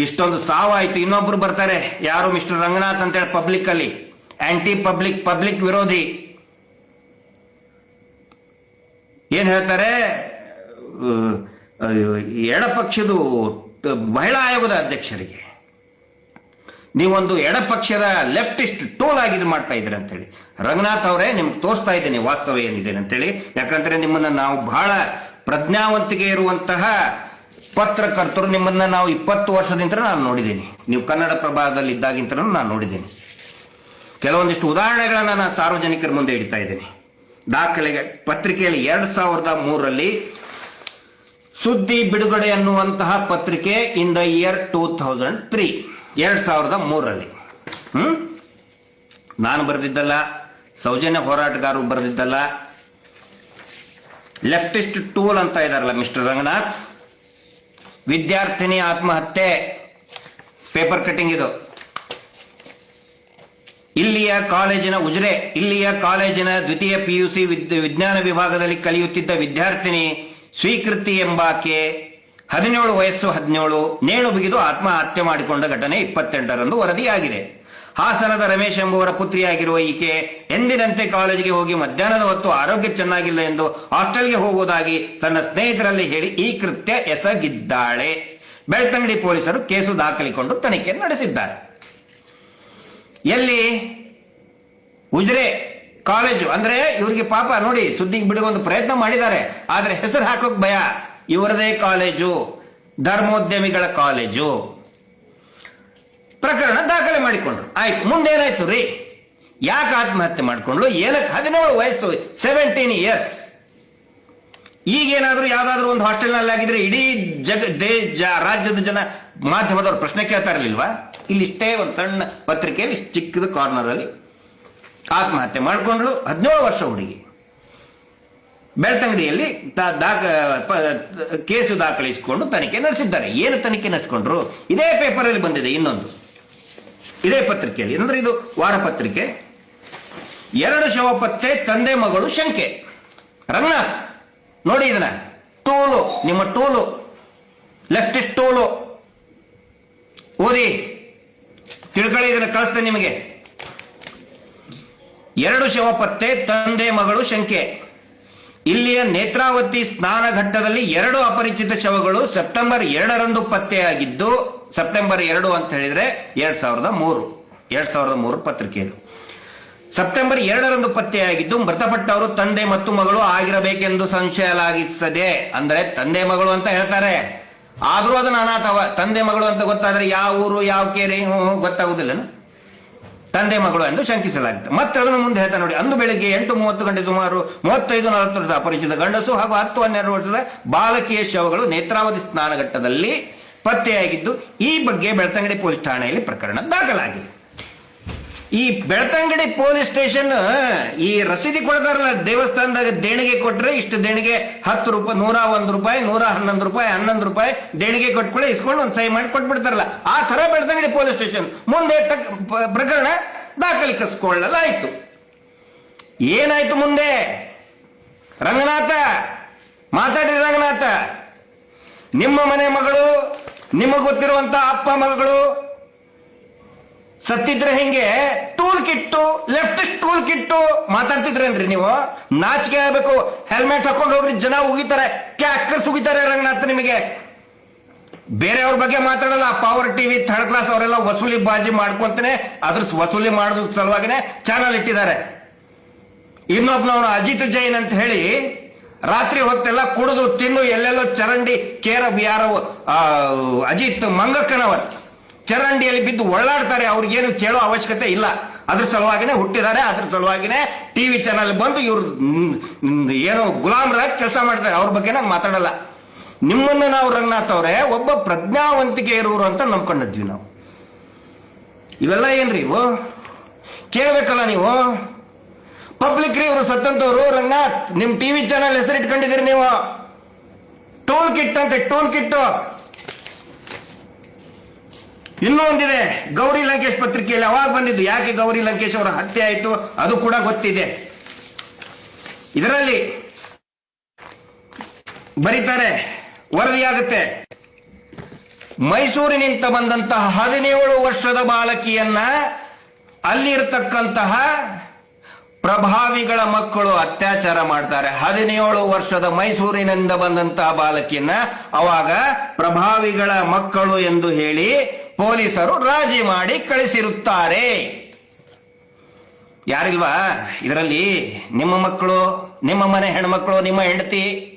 ಇಷ್ಟೊಂದು ಸಾವಾಯ್ತು ಇನ್ನೊಬ್ರು ಬರ್ತಾರೆ. ಯಾರು ಮಿಸ್ಟರ್ ರಂಗನಾಥ್ ಅಂತೇಳಿ ಪಬ್ಲಿಕ್ ಅಲ್ಲಿ. ಆಂಟಿ ಪಬ್ಲಿಕ್ ಪಬ್ಲಿಕ್ ವಿರೋಧಿ. ಏನ್ ಹೇಳ್ತಾರೆ? ಎಡಪಕ್ಷದ ಮಹಿಳಾ ಆಯೋಗದ ಅಧ್ಯಕ್ಷರಿಗೆ. ನೀವೊಂದು ಎಡಪಕ್ಷದ ಲೆಫ್ಟಿಸ್ಟ್ ಟೋಲ್ ಆಗಿ ಮಾಡ್ತಾ ಇದ್ದೀರಿ ಅಂತೇಳಿ. ರಂಗನಾಥ್ ಅವರೇ, ನಿಮ್ಗೆ ತೋರಿಸ್ತಾ ಇದ್ದೀನಿ ವಾಸ್ತವ ಏನಿದೆ ಅಂತೇಳಿ. ಯಾಕಂದ್ರೆ ನಿಮ್ಮನ್ನ ನಾವು ಬಹಳ ಪ್ರಜ್ಞಾವಂತಿಕೆ ಇರುವಂತಹ ಪತ್ರಕರ್ತರು ನಿಮ್ಮನ್ನ ನಾವು ಇಪ್ಪತ್ತು ವರ್ಷದಿಂದ ನಾನು ನೋಡಿದ್ದೀನಿ. ನೀವು ಕನ್ನಡ ಪ್ರಭಾವದಲ್ಲಿ ಇದ್ದಾಗಿಂತ ನಾನು ನೋಡಿದ್ದೀನಿ. ಕೆಲವೊಂದಿಷ್ಟು ಉದಾಹರಣೆಗಳನ್ನ ನಾನು ಸಾರ್ವಜನಿಕರ ಮುಂದೆ ಇಡ್ತಾ ಇದ್ದೀನಿ. ದಾಖಲೆಗೆ, ಪತ್ರಿಕೆಯಲ್ಲಿ ಎರಡ್ ಸಾವಿರದ ಮೂರರಲ್ಲಿ, ಸುದ್ದಿ ಬಿಡುಗಡೆ ಅನ್ನುವಂತಹ ಪತ್ರಿಕೆ in the year two thousand three, ಎರಡ್ ಸಾವಿರದ ಮೂರರಲ್ಲಿ. ಹ್ಮ್? ನಾನು ಬರೆದಿದ್ದಲ್ಲ, ಸೌಜನ್ಯ ಹೋರಾಟಗಾರರು ಬರೆದಿದ್ದಲ್ಲ. ಲೆಫ್ಟಿಸ್ಟ್ ಟೂಲ್ ಅಂತ ಇದಾರಲ್ಲ ಮಿಸ್ಟರ್ ರಂಗನಾಥ್. ವಿದ್ಯಾರ್ಥಿನಿ ಆತ್ಮಹತ್ಯೆ. ಪೇಪರ್ ಕಟಿಂಗ್ ಇದು. ಇಲ್ಲಿಯ ಕಾಲೇಜಿನ ಉಜ್ರೆ, ಇಲ್ಲಿಯ ಕಾಲೇಜಿನ ದ್ವಿತೀಯ ಪಿಯುಸಿ ವಿಜ್ಞಾನ ವಿಭಾಗದಲ್ಲಿ ಕಲಿಯುತ್ತಿದ್ದ ವಿದ್ಯಾರ್ಥಿನಿ ಸ್ವೀಕೃತಿ ಎಂಬಾಕೆ ಹದಿನೇಳು ವಯಸ್ಸು ಹದಿನೇಳು ನೇಣು ಬಿಗಿದು ಆತ್ಮಹತ್ಯೆ ಮಾಡಿಕೊಂಡ ಘಟನೆ ಇಪ್ಪತ್ತೆಂಟರಂದು ವರದಿಯಾಗಿದೆ. ಹಾಸನದ ರಮೇಶ್ ಎಂಬುವರ ಪುತ್ರಿಯಾಗಿರುವ ಈಕೆ ಎಂದಿನಂತೆ ಕಾಲೇಜಿಗೆ ಹೋಗಿ ಮಧ್ಯಾಹ್ನದ ಹೊತ್ತು ಆರೋಗ್ಯ ಚೆನ್ನಾಗಿಲ್ಲ ಎಂದು ಹಾಸ್ಟೆಲ್ಗೆ ಹೋಗುವುದಾಗಿ ತನ್ನ ಸ್ನೇಹಿತರಲ್ಲಿ ಹೇಳಿ ಈ ಕೃತ್ಯ ಎಸಗಿದ್ದಾಳೆ. ಬೆಳ್ತಂಗಡಿ ಪೊಲೀಸರು ಕೇಸು ದಾಖಲಿಕೊಂಡು ತನಿಖೆ ನಡೆಸಿದ್ದಾರೆ. ಎಲ್ಲಿ? ಉಜ್ರೆ ಕಾಲೇಜು. ಅಂದ್ರೆ ಇವರಿಗೆ ಪಾಪ ನೋಡಿ ಸುದ್ದಿಗೆ ಬಿಡುವ ಒಂದು ಪ್ರಯತ್ನ ಮಾಡಿದ್ದಾರೆ. ಆದ್ರೆ ಹೆಸರು ಹಾಕೋಕ್ ಭಯ. ಇವರದೇ ಕಾಲೇಜು. ಧರ್ಮೋದ್ಯಮಿಗಳ ಕಾಲೇಜು. ಪ್ರಕರಣ ದಾಖಲೆ ಮಾಡಿಕೊಂಡ್ರು. ಆಯ್ತು, ಮುಂದೇನಾಯ್ತು ರೀ? ಯಾಕೆ ಆತ್ಮಹತ್ಯೆ ಮಾಡಿಕೊಂಡ್ಲು ಏನಕ್ಕೆ ಹದಿನೇಳು ವಯಸ್ಸು ಸೆವೆಂಟೀನ್ ಇಯರ್ಸ್ ಈಗೇನಾದ್ರೂ ಯಾವ್ದಾದ್ರು ಒಂದು ಹಾಸ್ಟೆಲ್ನಲ್ಲಿ ಆಗಿದ್ರೆ ಇಡೀ ಜಗ ದೇಶ ರಾಜ್ಯದ ಜನ ಮಾಧ್ಯಮದವರು ಪ್ರಶ್ನೆ ಕೇಳ್ತಾ ಇರಲಿಲ್ವಾ? ಇಲ್ಲಿಷ್ಟೇ ಒಂದು ಸಣ್ಣ ಪತ್ರಿಕೆಯಲ್ಲಿ ಚಿಕ್ಕದ ಕಾರ್ನರ್ ಅಲ್ಲಿ ಆತ್ಮಹತ್ಯೆ ಮಾಡಿಕೊಂಡ್ಳು ಹದಿನೇಳು ವರ್ಷ ಹುಡುಗಿ. ಬೆಳ್ತಂಗಡಿಯಲ್ಲಿ ಕೇಸು ದಾಖಲಿಸಿಕೊಂಡು ತನಿಖೆ ನಡೆಸಿದ್ದಾರೆ. ಏನು ತನಿಖೆ ನಡೆಸಿಕೊಂಡ್ರು? ಇದೇ ಪೇಪರ್ ಅಲ್ಲಿ ಬಂದಿದೆ ಇನ್ನೊಂದು. ಇದೇ ಪತ್ರಿಕೆಯಲ್ಲಿ. ಅಂದ್ರೆ ಇದು ವಾರ ಪತ್ರಿಕೆ. ಎರಡು ಶವ ಪತ್ತೆ, ತಂದೆ ಮಗಳು ಶಂಕೆ. ರಂಗನಾಥ್, ನೋಡಿ ಇದನ್ನ. ಟೋಲು, ನಿಮ್ಮ ಟೋಲು. Leftist toll. ಓದಿ. ತಿಳ್ಕೊಳ್ಳಿ ಇದನ್ನ ಕಳಿಸ್ತೇನೆ ನಿಮಗೆ. ಎರಡು ಶವ ಪತ್ತೆ, ತಂದೆ ಮಗಳು ಶಂಕೆ. ಇಲ್ಲಿಯ ನೇತ್ರಾವತಿ ಸ್ನಾನ ಘಟ್ಟದಲ್ಲಿ ಎರಡು ಅಪರಿಚಿತ ಶವಗಳು ಸೆಪ್ಟೆಂಬರ್ ಎರಡರಂದು ಪತ್ತೆಯಾಗಿದ್ದು ಸೆಪ್ಟೆಂಬರ್ ಎರಡು ಅಂತ ಹೇಳಿದ್ರೆ ಎರಡ್ ಸಾವಿರದ ಮೂರು. ಎರಡ್ ಸಾವಿರದ ಮೂರು ಪತ್ರಿಕೆ ಸೆಪ್ಟೆಂಬರ್ ಎರಡರಂದು ಪತ್ತೆಯಾಗಿದ್ದು, ಮೃತಪಟ್ಟವರು ತಂದೆ ಮತ್ತು ಮಗಳು ಆಗಿರಬೇಕೆಂದು ಸಂಶಯಲಾಗಿಸುತ್ತದೆ ಅಂದ್ರೆ ತಂದೆ ಮಗಳು ಅಂತ ಹೇಳ್ತಾರೆ. ಆದ್ರೂ ಅದನ್ನ ಅನಾಥವ ತಂದೆ ಮಗಳು ಅಂತ ಗೊತ್ತಾದ್ರೆ ಯಾವ ಊರು, ಯಾವ ಕೇರಿ ಗೊತ್ತಾಗುದಿಲ್ಲ ತಂದೆ ಮಗಳು ಎಂದು ಶಂಕಿಸಲಾಗಿದೆ ಮತ್ತೆ ಅದನ್ನು ಮುಂದೆ ಹೇಳ್ತಾ ನೋಡಿ. ಅಂದು ಬೆಳಿಗ್ಗೆ ಎಂಟು ಮೂವತ್ತು ಗಂಟೆ ಸುಮಾರು ಮೂವತ್ತೈದು ನಲವತ್ತು ವರ್ಷದ ಅಪರಿಚಿತ ಗಂಡಸು ಹಾಗೂ ಹತ್ತು ಹನ್ನೆರಡು ವರ್ಷದ ಬಾಲಕಿಯ ಶವಗಳು ನೇತ್ರಾವತಿ ಸ್ನಾನಘಟ್ಟದಲ್ಲಿ ಪತ್ತೆಯಾಗಿದ್ದು ಈ ಬಗ್ಗೆ ಬೆಳ್ತಂಗಡಿ ಪೊಲೀಸ್ ಠಾಣೆಯಲ್ಲಿ ಪ್ರಕರಣ ದಾಖಲಾಗಿದೆ. ಈ ಬೆಳ್ತಂಗಡಿ ಪೊಲೀಸ್ ಸ್ಟೇಷನ್, ಈ ರಸೀದಿ ಕೊಡ್ತಾರಲ್ಲ, ದೇವಸ್ಥಾನದಾಗ ದೇಣಿಗೆ ಕೊಟ್ರೆ ಇಷ್ಟು ದೇಣಿಗೆ ಹತ್ತು ರೂಪಾಯಿ, ನೂರ ಒಂದು ರೂಪಾಯಿ, ನೂರ ಹನ್ನೊಂದು ರೂಪಾಯಿ ಹನ್ನೊಂದು ರೂಪಾಯಿ ದೇಣಿಗೆ ಕೊಟ್ಕೊಳ್ಳಿ ಇಸ್ಕೊಂಡು ಒಂದು ಸಹಿ ಮಾಡಿ ಕೊಟ್ಬಿಡ್ತಾರಲ್ಲ. ಆ ತರ ಬೆಳ್ತಂಗಡಿ ಪೊಲೀಸ್ ಸ್ಟೇಷನ್ ಮುಂದೆ ಪ್ರಕರಣ ದಾಖಲಿಸಿಕೊಳ್ಳಲಾಯಿತು. ಏನಾಯ್ತು ಮುಂದೆ? ರಂಗನಾಥ, ಮಾತಾಡಿ ರಂಗನಾಥ. ನಿಮ್ಮ ಮನೆ ಮಗಳು ನಿಮಗೆ ಗೊತ್ತಿರುವಂತ ಅಪ್ಪ ಮಗಳು ಸತ್ತಿದ್ರೆ ಹೆಂಗೆ? Tool kit, left tool kit. ಮಾತಾಡ್ತಿದ್ರೇನ್ರಿ ನೀವು? ನಾಚಿಕೆ ಆಗ್ಬೇಕು. ಹೆಲ್ಮೆಟ್ ಹಾಕೊಂಡು ಹೋಗ್ರಿ, ಜನ ಉಗಿತಾರೆ. ಕ್ಯಾಕರ್ಸ್ ಉಗಿತಾರೆ ರಂಗನಾಥ್ ನಿಮಗೆ. ಬೇರೆಯವ್ರ ಬಗ್ಗೆ ಮಾತಾಡಲ್ಲ. ಪವರ್ ಟಿವಿ ಥರ್ಡ್ ಕ್ಲಾಸ್ ಅವರೆಲ್ಲ ವಸೂಲಿ ಬಾಜಿ ಮಾಡ್ಕೊಂತಾನೆ. ಅದ್ರ ವಸೂಲಿ ಮಾಡೋದ್ರ ಸಲುವಾಗಿನೇ ಚಾನಲ್ ಇಟ್ಟಿದ್ದಾರೆ. ಇನ್ನೊಬ್ನವನು ಅಜಿತ್ ಜೈನ್ ಅಂತ ಹೇಳಿ ರಾತ್ರಿ ಹೊತ್ತೆಲ್ಲ ಕುಡಿದು ತಿನ್ನು ಎಲ್ಲೆಲ್ಲೋ ಚರಂಡಿ ಕೇರ ಯಾರ ಅಜಿತ್ ಮಂಗಕ್ಕನವರ್ ಚರಂಡಿಯಲ್ಲಿ ಬಿದ್ದು ಒಳ್ಳಾಡ್ತಾರೆ, ಅವ್ರಿಗೇನು ಕೇಳೋ ಅವಶ್ಯಕತೆ ಇಲ್ಲ. ಅದ್ರ ಸಲುವಾಗಿನೇ ಹುಟ್ಟಿದ್ದಾರೆ, ಅದ್ರ ಸಲುವಾಗಿನೇ ಟಿವಿ ಚಾನಲ್ ಬಂದು ಇವ್ರು ಏನು ಗುಲಾಮ್ರಾಗಿ ಕೆಲಸ ಮಾಡ್ತಾರೆ, ಅವ್ರ ಬಗ್ಗೆ ನಾನು ಮಾತಾಡಲ್ಲ. ನಿಮ್ಮನ್ನ ನಾವು ರಂಗನಾಥ್ ಅವರೇ, ಒಬ್ಬ ಪ್ರಜ್ಞಾವಂತಿಕೆ ಇರುವರು ಅಂತ ನಂಬ್ಕೊಂಡಿದ್ವಿ ನಾವು. ಇವೆಲ್ಲ ಏನ್ರಿ ಇವು? ಕೇಳಬೇಕಲ್ಲ ನೀವು? ಪಬ್ಲಿಕ್ ರೀ ಇವರು ಸತ್ತಂತವ್ರು ರಂಗನಾಥ್, ನಿಮ್ ಟಿವಿ ಚಾನಲ್ ಹೆಸರು ಇಟ್ಕೊಂಡಿದ್ದೀರಿ ನೀವು. ಟೋಲ್ ಕಿಟ್ ಅಂತೆ, ಟೋಲ್ ಕಿಟ್ ಇನ್ನೂ ಒಂದಿದೆ. ಗೌರಿ ಲಂಕೇಶ್ ಪತ್ರಿಕೆಯಲ್ಲಿ ಅವಾಗ ಬಂದಿದ್ದು. ಯಾಕೆ ಗೌರಿ ಲಂಕೇಶ್ ಅವರ ಹತ್ಯೆ ಆಯಿತು? ಅದು ಕೂಡ ಗೊತ್ತಿದೆ. ಇದರಲ್ಲಿ ಬರೀತಾರೆ, ವರದಿಯಾಗುತ್ತೆ. ಮೈಸೂರಿನಿಂದ ಬಂದಂತಹ ಹದಿನೇಳು ವರ್ಷದ ಬಾಲಕಿಯನ್ನ ಅಲ್ಲಿರ್ತಕ್ಕಂತಹ ಪ್ರಭಾವಿಗಳ ಮಕ್ಕಳು ಅತ್ಯಾಚಾರ ಮಾಡ್ತಾರೆ. ಹದಿನೇಳು ವರ್ಷದ ಮೈಸೂರಿನಿಂದ ಬಂದಂತಹ ಬಾಲಕಿಯನ್ನ ಅವಾಗ ಪ್ರಭಾವಿಗಳ ಮಕ್ಕಳು ಎಂದು ಹೇಳಿ ಪೊಲೀಸರು ರಾಜಿ ಮಾಡಿ ಕಳಿಸಿರುತ್ತಾರೆ. ಯಾರಿಲ್ವಾ? ಇದರಲ್ಲಿ ನಿಮ್ಮ ಮಕ್ಕಳು, ನಿಮ್ಮ ಮನೆ ಹೆಣ್ಮಕ್ಳು, ನಿಮ್ಮ ಹೆಂಡತಿ,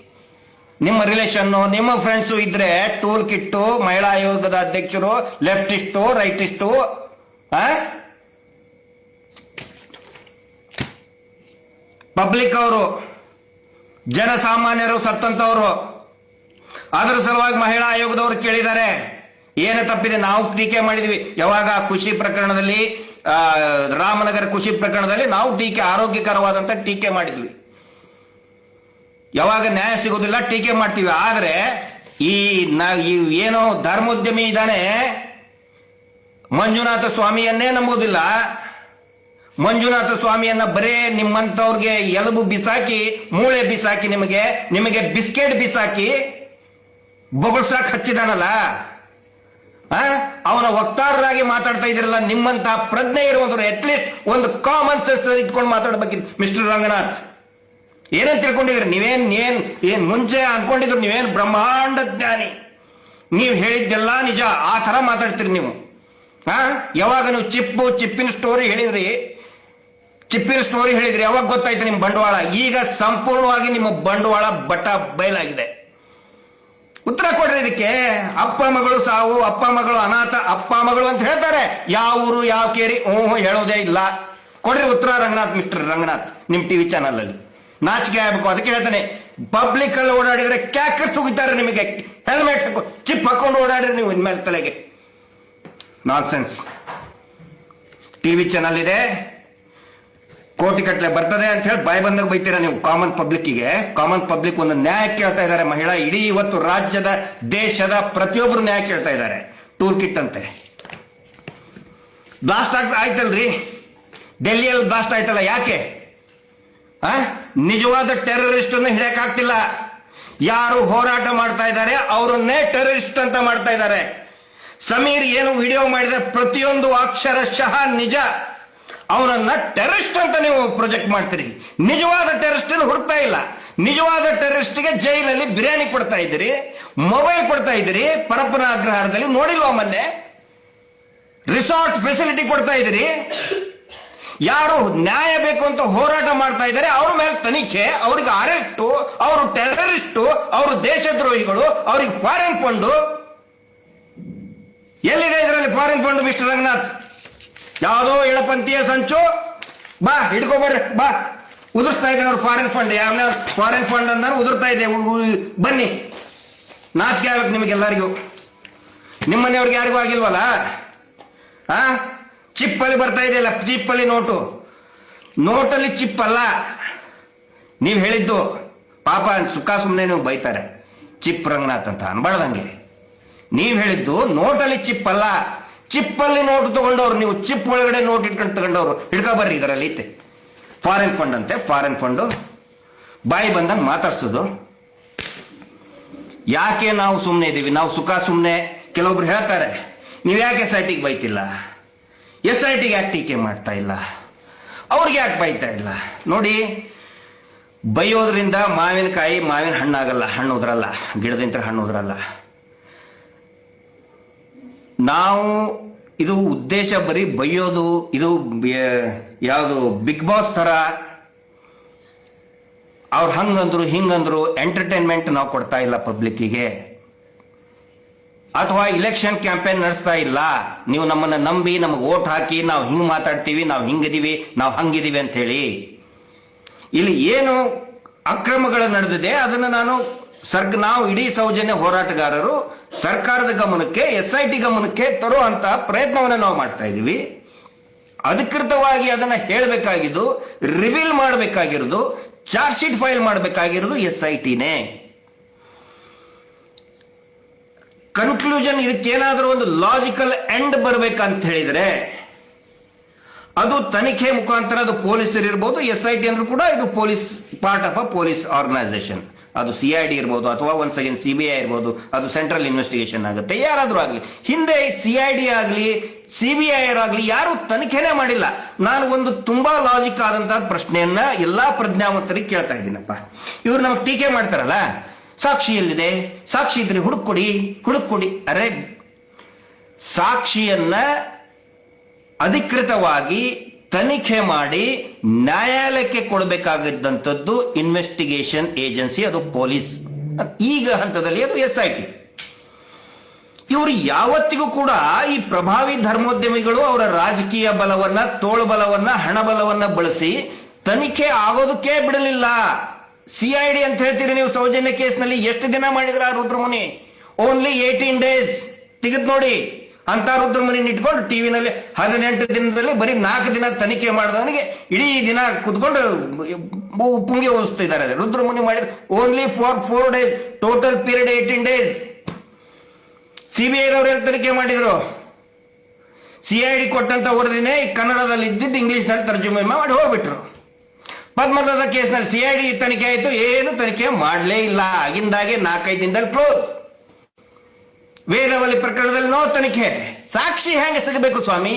ನಿಮ್ಮ ರಿಲೇಷನ್ನು ನಿಮ್ಮ ಫ್ರೆಂಡ್ಸು ಇದ್ರೆ ಟೂಲ್ ಕಿಟ್ಟು ಮಹಿಳಾ ಆಯೋಗದ ಅಧ್ಯಕ್ಷರು ಲೆಫ್ಟಿಸ್ಟು ರೈಟಿಸ್ಟು ಆ? ಪಬ್ಲಿಕ್ ಅವರು, ಜನಸಾಮಾನ್ಯರು, ಸತ್ತಂತವರು. ಅದರ ಸಲುವಾಗಿ ಮಹಿಳಾ ಆಯೋಗದವರು ಕೇಳಿದ್ದಾರೆ, ಏನು ತಪ್ಪಿದೆ? ನಾವು ಟೀಕೆ ಮಾಡಿದ್ವಿ. ಯಾವಾಗ ಖುಷಿ ಪ್ರಕರಣದಲ್ಲಿ ರಾಮನಗರ ಖುಷಿ ಪ್ರಕರಣದಲ್ಲಿ ನಾವು ಟೀಕೆ, ಆರೋಗ್ಯಕರವಾದಂತ ಟೀಕೆ ಮಾಡಿದ್ವಿ. ಯಾವಾಗ ನ್ಯಾಯ ಸಿಗೋದಿಲ್ಲ, ಟೀಕೆ ಮಾಡ್ತೀವಿ. ಆದರೆ ಈ ಏನೋ ಧರ್ಮೋದ್ಯಮಿ ಇದ್ದಾನೆ, ಮಂಜುನಾಥ ಸ್ವಾಮಿಯನ್ನೇ ನಂಬುದಿಲ್ಲ. ಮಂಜುನಾಥ ಸ್ವಾಮಿಯನ್ನ ಬರೇ ನಿಮ್ಮಂತವ್ರಿಗೆ ಎಲುಬು ಬಿಸಾಕಿ, ಮೂಳೆ ಬಿಸಾಕಿ ನಿಮಗೆ ನಿಮಗೆ ಬಿಸ್ಕೆಟ್ ಬಿಸಾಕಿ ಬೊಗಳ್ಸಾಕ್ ಹಚ್ಚಿದಾನಲ್ಲ? ಆ? ಅವನ ವಕ್ತಾರರಾಗಿ ಮಾತಾಡ್ತಾ ಇದ್ರಲ್ಲ ನಿಮ್ಮಂತ ಪ್ರಜ್ಞೆ ಇರುವಂತವ್ರು ಅಟ್ಲೀಸ್ಟ್ ಒಂದು ಕಾಮನ್ ಸೆನ್ಸ್ ಇಟ್ಕೊಂಡು ಮಾತಾಡ್ಬೇಕಿತ್ತು, ಮಿಸ್ಟರ್ ರಂಗನಾಥ್. ಏನಂತ ತಿಳ್ಕೊಂಡಿದ್ರಿ ನೀವೇನ್, ಏನ್ ಏನ್ ಮುಂಚೆ ಅನ್ಕೊಂಡಿದ್ರು, ನೀವೇನ್ ಬ್ರಹ್ಮಾಂಡ ಜ್ಞಾನಿ. ನೀವು ಹೇಳಿದ್ದೆಲ್ಲ ನಿಜ, ಆ ತರ ಮಾತಾಡ್ತೀರಿ ನೀವು. ಹಾ ಯಾವಾಗ ನೀವು ಚಿಪ್ಪು, ಚಿಪ್ಪಿನ ಸ್ಟೋರಿ ಹೇಳಿದ್ರಿ ಚಿಪ್ಪಿನ ಸ್ಟೋರಿ ಹೇಳಿದ್ರಿ ಯಾವಾಗ ಗೊತ್ತಾಯ್ತು ನಿಮ್ ಬಂಡವಾಳ? ಈಗ ಸಂಪೂರ್ಣವಾಗಿ ನಿಮ್ಮ ಬಂಡವಾಳ ಬಟ್ಟ ಬಯಲಾಗಿದೆ. ಉತ್ತರ ಕೊಡ್ರಿ ಇದಕ್ಕೆ. ಅಪ್ಪ ಮಗಳು ಸಾವು, ಅಪ್ಪ ಮಗಳು ಅನಾಥ, ಅಪ್ಪ ಮಗಳು ಅಂತ ಹೇಳ್ತಾರೆ. ಯಾವ ಊರು, ಯಾವ ಕೇರಿ? ಹ್ಞೂ ಹೇಳೋದೇ ಇಲ್ಲ. ಕೊಡ್ರಿ ಉತ್ತರ, ರಂಗನಾಥ್, ಮಿಸ್ಟರ್ ರಂಗನಾಥ್, ನಿಮ್ ಟಿವಿ ಚಾನಲ್ ಅಲ್ಲಿ. ನಾಚಿಕೆ ಆಗ್ಬೇಕು, ಅದಕ್ಕೆ ಹೇಳ್ತಾನೆ. ಪಬ್ಲಿಕ್ ಅಲ್ಲಿ ಓಡಾಡಿದ್ರೆ ಕ್ಯಾಕರ್ ಸುಗಿತಾರೆ ನಿಮಗೆ. ಹೆಲ್ಮೆಟ್ ಚಿಪ್ ಹಾಕೊಂಡು ಓಡಾಡ್ರಿ ನೀವು ಇನ್ಮೇಲೆ ತಲೆಗೆ. ನಾನ್ ಸೆನ್ಸ್ ಟಿವಿ ಚಾನಲ್ ಇದೆ. ಕೋಟಿ ಕಟ್ಲೆ ಬರ್ತದೆ ಅಂತ ಹೇಳಿ ಬಾಯಿ ಬಂದಾಗ ಬೈತೀರಾ ನೀವು? ಕಾಮನ್ ಪಬ್ಲಿಕ್ಗೆ ಕಾಮನ್ ಪಬ್ಲಿಕ್ ಒಂದು ನ್ಯಾಯ ಕೇಳ್ತಾ ಇದ್ದಾರೆ ಮಹಿಳಾ. ಇಡೀ ಇವತ್ತು ರಾಜ್ಯದ, ದೇಶದ ಪ್ರತಿಯೊಬ್ಬರು ನ್ಯಾಯ ಕೇಳ್ತಾ ಇದ್ದಾರೆ. ಟೂಲ್ ಕಿಟ್ ಅಂತೆ. ಬ್ಲಾಸ್ಟ್ ಆಗ್, ಆಯ್ತಲ್ರಿ? ಡೆಲ್ಲಿಯಲ್ಲಿ ಬ್ಲಾಸ್ಟ್ ಆಯ್ತಲ್ಲ ಯಾಕೆ? ನಿಜವಾದ ಟೆರರಿಸ್ಟ್ ಅನ್ನು ಯಾರು ಹೋರಾಟ ಮಾಡ್ತಾ ಇದ್ದಾರೆ, ಅವರನ್ನೇ ಟೆರರಿಸ್ಟ್ ಅಂತ ಮಾಡ್ತಾ ಇದ್ದಾರೆ. ಸಮೀರ್ ಏನು ವಿಡಿಯೋ ಮಾಡಿದ ಪ್ರತಿಯೊಂದು ಅಕ್ಷರಶಃ ನಿಜ. ಅವನನ್ನ ಟೆರರಿಸ್ಟ್ ಅಂತ ನೀವು ಪ್ರೊಜೆಕ್ಟ್ ಮಾಡ್ತೀರಿ. ನಿಜವಾದ ಟೆರರಿಸ್ಟ್ ಹುಡ್ತಾ ಇಲ್ಲ. ನಿಜವಾದ ಟೆರರಿಸ್ಟ್ಗೆ ಜೈಲಲ್ಲಿ ಬಿರಿಯಾನಿ ಕೊಡ್ತಾ ಇದ್ದೀರಿ, ಮೊಬೈಲ್ ಕೊಡ್ತಾ ಇದ್ದೀರಿ, ಪರಪ್ಪನ ಅಗ್ರಹಾರದಲ್ಲಿ ನೋಡಿಲ್ವಾ ಮೊನ್ನೆ? ರಿಸಾರ್ಟ್ ಫೆಸಿಲಿಟಿ ಕೊಡ್ತಾ ಇದ್ದೀರಿ. ಯಾರು ನ್ಯಾಯ ಬೇಕು ಅಂತ ಹೋರಾಟ ಮಾಡ್ತಾ ಇದ್ದಾರೆ, ಅವ್ರ ಮೇಲೆ ತನಿಖೆ, ಅವ್ರಿಗೆ ಅರೆಸ್ಟು, ಅವರು ಟೆರರಿಸ್ಟ್, ಅವರು ದೇಶದ್ರೋಹಿಗಳು, ಅವ್ರಿಗೆ ಫಾರಿನ್ ಫಂಡು. ಎಲ್ಲಿದೆ ಇದರಲ್ಲಿ ಫಾರಿನ್ ಫಂಡ್ ಮಿಸ್ಟರ್ ರಂಗನಾಥ್? ಯಾವುದೋ ಎಡಪಂಥೀಯ ಸಂಚು. ಬಾ ಹಿಡ್ಕೊ ಬರ್ರಿ ಬಾ. ಉದುರ್ಸ್ತಾ ಇದೆ ಅವ್ರು ಫಾರಿನ್ ಫಂಡ್ ಯಾವ ಫಾರಿನ್ ಫಂಡ್ ಅಂದ್ರೆ ಉದುರ್ತಾ ಇದೆ ಬನ್ನಿ. ನಾಚಿಕೆ ಆಗ್ಬೇಕು ನಿಮಗೆಲ್ಲರಿಗೂ ನಿಮ್ಮನೆಯವ್ರಿಗೆ ಯಾರಿಗೂ ಆಗಿಲ್ವಲ್ಲ? ಆ? ಚಿಪ್ಪಲ್ಲಿ ಬರ್ತಾ ಇದೆಯಲ್ಲ, ಚಿಪ್ಪಲ್ಲಿ ನೋಟು. ನೋಟಲ್ಲಿ ಚಿಪ್ಪಲ್ಲ. ನೀವು ಹೇಳಿದ್ದು ಪಾಪ ಸುಖ ಸುಮ್ಮನೆ ನೀವು ಬೈತಾರೆ. ಚಿಪ್ ರಂಗನಾಥ್ ಅಂತ, ಅನ್ಬಾರ್ದಂಗೆ. ನೀವು ಹೇಳಿದ್ದು ನೋಟಲ್ಲಿ ಚಿಪ್ ಅಲ್ಲಿ ನೋಟ್ ತಗೊಂಡವ್ರು ನೀವು, ಚಿಪ್ ಒಳಗಡೆ ನೋಟ್ ಇಟ್ಕೊಂಡು ತಗೊಂಡವ್ರು. ಹಿಡ್ಕೊ ಬರ್ರಿ ಇದರಲ್ಲಿ, ಐತೆ. ಫಾರಿನ್ ಫಂಡ್ ಅಂತೆ ಫಾರಿನ್ ಫಂಡು ಬಾಯಿ ಬಂದಂಗೆ ಮಾತಾಡ್ಸೋದು. ಯಾಕೆ ನಾವು ಸುಮ್ಮನೆ ಇದ್ದೀವಿ ನಾವು ಸುಖ ಸುಮ್ಮನೆ ಕೆಲವೊಬ್ರು ಹೇಳ್ತಾರೆ, ನೀವು ಯಾಕೆ ಎಸ್ ಐ ಟಿಗೆ ಬೈತಿಲ್ಲ? ಎಸ್ ಐ ಟಿಗೆ ಯಾಕೆ ಟೀಕೆ ಮಾಡ್ತಾ ಇಲ್ಲ? ಅವ್ರಿಗೆ ಯಾಕೆ ಬೈತಾ ಇಲ್ಲ? ನೋಡಿ, ಬೈಯೋದ್ರಿಂದ ಮಾವಿನಕಾಯಿ ಮಾವಿನ ಹಣ್ಣಾಗಲ್ಲ, ಹಣ್ಣು ಉದ್ರಲ್ಲ ಗಿಡದಿಂದ ಹಣ್ಣು ಉದ್ರಲ್ಲ. ನಾವು ಇದು ಉದ್ದೇಶ ಬರೀ ಬೈಯೋದು, ಇದು ಯಾವುದು ಬಿಗ್ ಬಾಸ್ ತರ ಅವ್ರು ಹಂಗಂದ್ರು, ಹಿಂಗಂದ್ರು ಎಂಟರ್ಟೈನ್ಮೆಂಟ್ ನಾವು ಕೊಡ್ತಾ ಇಲ್ಲ ಪಬ್ಲಿಕ್ಕಿಗೆ. ಅಥವಾ ಇಲೆಕ್ಷನ್ ಕ್ಯಾಂಪೇನ್ ನಡೆಸ್ತಾ ಇಲ್ಲ. ನೀವು ನಮ್ಮನ್ನ ನಂಬಿ, ನಮಗೆ ಓಟ್ ಹಾಕಿ, ನಾವು ಹಿಂಗ್ ಮಾತಾಡ್ತೀವಿ, ನಾವು ಹಿಂಗಿದೀವಿ, ನಾವು ಹಂಗಿದೀವಿ ಅಂತ ಹೇಳಿ. ಇಲ್ಲಿ ಏನು ಅಕ್ರಮಗಳು ನಡೆದಿದೆ, ಅದನ್ನು ನಾನು ಸರ್ಗ ನಾವು ಇಡೀ ಸೌಜನ್ಯ ಹೋರಾಟಗಾರರು ಸರ್ಕಾರದ ಗಮನಕ್ಕೆ ಎಸ್ ಐ ಟಿ ಗಮನಕ್ಕೆ ತರುವಂತಹ ಪ್ರಯತ್ನವನ್ನು ನಾವು ಮಾಡ್ತಾ ಇದೀವಿ ಅಧಿಕೃತವಾಗಿ ಅದನ್ನ ಹೇಳಬೇಕಾಗಿದ್ದು ರಿವೀಲ್ ಮಾಡಬೇಕಾಗಿರೋದು ಚಾರ್ಜ್ ಶೀಟ್ ಫೈಲ್ ಮಾಡಬೇಕಾಗಿರೋದು ಎಸ್ ಐ ಟಿನೇ ಕನ್ಕ್ಲೂಷನ್ ಇದಕ್ಕೇನಾದರೂ ಒಂದು ಲಾಜಿಕಲ್ ಎಂಡ್ ಬರಬೇಕಂತ ಹೇಳಿದ್ರೆ, ಅದು ತನಿಖೆ ಮುಖಾಂತರ ಅದು ಪೊಲೀಸರು ಇರ್ಬೋದು ಎಸ್ ಐ ಟಿ ಅಂದ್ರೂ ಕೂಡ ಇದು police part of a police organisation ಅದು ಸಿ ಐ ಡಿ ಇರ್ಬೋದು ಅಥವಾ once again C B I ಇರ್ಬೋದು, ಅದು ಸೆಂಟ್ರಲ್ ಇನ್ವೆಸ್ಟಿಗೇಷನ್ ಆಗುತ್ತೆ. ಯಾರಾದರೂ ಆಗಲಿ, ಹಿಂದೆ ಸಿ ಐ ಡಿ ಆಗಲಿ ಸಿ ಬಿ ಐ ಆಗಲಿ ಯಾರು ತನಿಖೆನೇ ಮಾಡಿಲ್ಲ. ನಾನು ಒಂದು ತುಂಬಾ ಲಾಜಿಕ್ ಆದಂತಹ ಪ್ರಶ್ನೆಯನ್ನ ಎಲ್ಲಾ ಪ್ರಜ್ಞಾವಂತರಿಗೆ ಕೇಳ್ತಾ ಇದ್ದೀನಪ್ಪ. ಇವ್ರು ನಮಗೆ ಟೀಕೆ ಮಾಡ್ತಾರಲ್ಲ? ಸಾಕ್ಷಿ ಎಲ್ಲಿದೆ? ಸಾಕ್ಷಿ ಇದ್ರೆ ಹುಡುಕೊಡಿ ಹುಡುಕೊಡಿ ಅರೆ, ಸಾಕ್ಷಿಯನ್ನ ಅಧಿಕೃತವಾಗಿ ತನಿಖೆ ಮಾಡಿ ನ್ಯಾಯಾಲಯಕ್ಕೆ ಕೊಡಬೇಕಾಗಿದ್ದಂಥದ್ದು ಇನ್ವೆಸ್ಟಿಗೇಷನ್ ಏಜೆನ್ಸಿ ಅದು ಪೊಲೀಸ್. ಈಗ ಹಂತದಲ್ಲಿ ಅದು ಎಸ್ ಐ ಟಿ. ಇವರು ಯಾವತ್ತಿಗೂ ಕೂಡ ಈ ಪ್ರಭಾವಿ ಧರ್ಮೋದ್ಯಮಿಗಳು ಅವರ ರಾಜಕೀಯ ಬಲವನ್ನ, ತೋಳು ಹಣಬಲವನ್ನ ಹಣ ಬಲವನ್ನ ಬಳಸಿ ತನಿಖೆ ಆಗೋದಕ್ಕೆ ಬಿಡಲಿಲ್ಲ. ಸಿಐಡಿ ಅಂತ ಹೇಳ್ತೀರಿ ನೀವು ಸೌಜನ್ಯ ಕೇಸ್ನಲ್ಲಿ. ಎಷ್ಟು ದಿನ ಮಾಡಿದ್ರ ರುದ್ರಮುನಿ? ಓನ್ಲಿ ಏಟೀನ್ ಡೇಸ್ ತೆಗೆದು ನೋಡಿ. ಅಂತ ರುದ್ರಮುನಿ ಇಟ್ಕೊಂಡು ಟಿವಿನಲ್ಲಿ ಹದಿನೆಂಟು ದಿನದಲ್ಲಿ ಬರೀ ನಾಲ್ಕು ದಿನ ತನಿಖೆ ಮಾಡಿದವನಿಗೆ ಇಡೀ ದಿನ ಕುತ್ಕೊಂಡು ಪುಂಗೆ ಓದಿಸ್ತಿದ್ದಾರೆ. ರುದ್ರಮುನಿ ಮಾಡಿದ only for four days total period eighteen days CBI ಎಲ್ಲಿ ತನಿಖೆ ಮಾಡಿದ್ರು? ಸಿಐಡಿ ಕೊಟ್ಟಂತ ವರದಿನೇ ಕನ್ನಡದಲ್ಲಿ ಇದ್ದಿದ್ದು ಇಂಗ್ಲಿಷ್ನಲ್ಲಿ ತರ್ಜುಮೆ ಮಾಡಿ ಹೋಗ್ಬಿಟ್ರು. ಪದ್ಮಲದ ಕೇಸ್ನಲ್ಲಿ ಡಿ ತನಿಖೆ ಆಯಿತು, ಏನು ತನಿಖೆ ಮಾಡಲೇ ಇಲ್ಲ. ಆಗಿಂದಾಗೆ ನಾಲ್ಕೈದು ದಿನದಲ್ಲಿ ಕ್ಲೋಸ್ ವೇದವಲ್ಲಿ ಪ್ರಕರಣದಲ್ಲಿ ನೋ ತನಿಖೆ. ಸಾಕ್ಷಿ ಹೆಂಗೆ ಸಿಗಬೇಕು ಸ್ವಾಮಿ?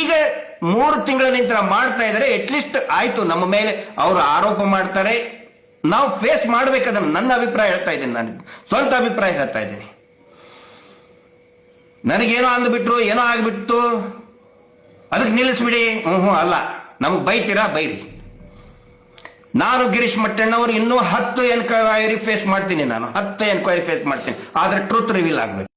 ಈಗ ಮೂರು ತಿಂಗಳ ನಂತರ ಮಾಡ್ತಾ ಇದ್ದಾರೆ ಅಟ್ಲೀಸ್ಟ್ ಆಯ್ತು, ನಮ್ಮ ಮೇಲೆ ಅವರು ಆರೋಪ ಮಾಡ್ತಾರೆ. ನಾವು ಫೇಸ್ ಮಾಡಬೇಕಾದ ನನ್ನ ಅಭಿಪ್ರಾಯ ಹೇಳ್ತಾ ಇದ್ದೀನಿ ನಾನು. ಸ್ವಂತ ಅಭಿಪ್ರಾಯ ಹೇಳ್ತಾ ಇದ್ದೀನಿ. ನನಗೇನೋ ಅಂದ್ಬಿಟ್ರು, ಏನೋ ಆಗ್ಬಿಟ್ಟು ಅದಕ್ಕೆ ನಿಲ್ಲಿಸ್ಬಿಡಿ. ಹ್ಞೂ ಹ್ಞೂ ಅಲ್ಲ, ನಮಗೆ ಬೈತೀರಾ? ಬೈರಿ. ನಾನು ಗಿರೀಶ್ ಮಟ್ಟಣ್ಣವರು ಇನ್ನೂ ಹತ್ತು ಎನ್ಕ್ವೈರಿ ಫೇಸ್ ಮಾಡ್ತೀನಿ ನಾನು. ಹತ್ತು ಎನ್ಕ್ವೈರಿ ಫೇಸ್ ಮಾಡ್ತೀನಿ. ಆದ್ರೆ ಟ್ರೂತ್ ರಿವೀಲ್ ಆಗ್ಬೇಕು.